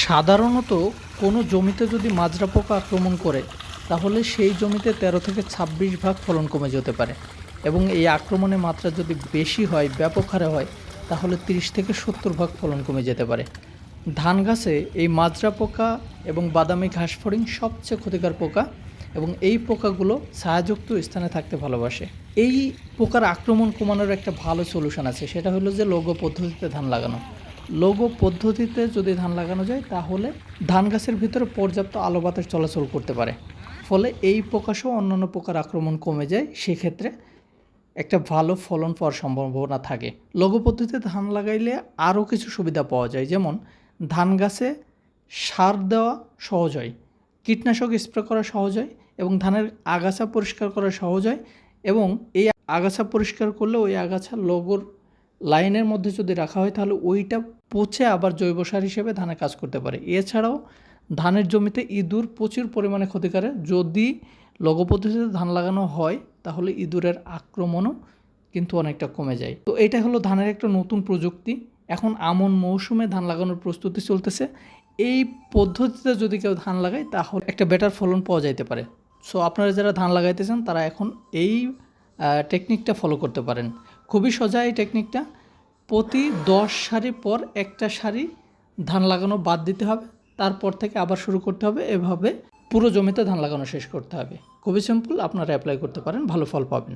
সাধারণত কোনো জমিতে যদি মাজরা পোকা আক্রমণ করে, তাহলে সেই জমিতে তেরো থেকে ছাব্বিশ ভাগ ফলন কমে যেতে পারে এবং এই আক্রমণের মাত্রা যদি বেশি হয়, ব্যাপক হারে হয়, তাহলে তিরিশ থেকে সত্তর ভাগ ফলন কমে যেতে পারে। ধান গাছে এই মাজরা পোকা এবং বাদামি ঘাস ফড়িং সবচেয়ে ক্ষতিকর পোকা এবং এই পোকাগুলো ছায়াযুক্ত স্থানে থাকতে ভালোবাসে। এই পোকার আক্রমণ কমানোর একটা ভালো সলিউশন আছে, সেটা হলো যে লোগো পদ্ধতিতে ধান লাগানো। লোগো পদ্ধতিতে যদি ধান লাগানো যায়, তাহলে ধান গাছের ভিতরে পর্যাপ্ত আলো বাতাস চলাচল করতে পারে। ফলে এই পোকাসহ অন্যান্য পোকার আক্রমণ কমে যায়, সেক্ষেত্রে একটা ভালো ফলন পাওয়ার সম্ভাবনা থাকে। লঘু পদ্ধতিতে ধান লাগাইলে আরও কিছু সুবিধা পাওয়া যায়, যেমন ধান গাছে সার দেওয়া সহজ হয়, কীটনাশক স্প্রে করা সহজ হয় এবং ধানের আগাছা পরিষ্কার করা সহজ হয় এবং এই আগাছা পরিষ্কার করলে ওই আগাছা লগোর লাইনের মধ্যে যদি রাখা হয়, তাহলে ওইটা পচে আবার জৈব সার হিসেবে ধানে কাজ করতে পারে। এছাড়াও ধানের জমিতে ইঁদুর প্রচুর পরিমাণে ক্ষতি করে। যদি লঘু পদ্ধতিতে ধান লাগানো হয়, তাহলে ইঁদুরের আক্রমণও কিন্তু অনেকটা কমে যায়। তো এটা হলো ধানের একটা নতুন প্রযুক্তি। এখন আমন মৌসুমে ধান লাগানোর প্রস্তুতি চলতেছে। এই পদ্ধতিতে যদি কেউ ধান লাগায়, তাহলে একটা বেটার ফলন পাওয়া যাইতে পারে। সো আপনারা যারা ধান লাগাইতেছেন, তারা এখন এই টেকনিকটা ফলো করতে পারেন। খুবই সোজা এই টেকনিকটা প্রতি দশ সারি পর একটা সারি ধান লাগানো বাদ দিতে হবে। তারপর থেকে আবার শুরু করতে হবে। এভাবে পুরো জমিতে ধান লাগানো শেষ করতে হবে। খুবই সিম্পল আপনারা অ্যাপ্লাই করতে পারেন, ভালো ফল পাবেন।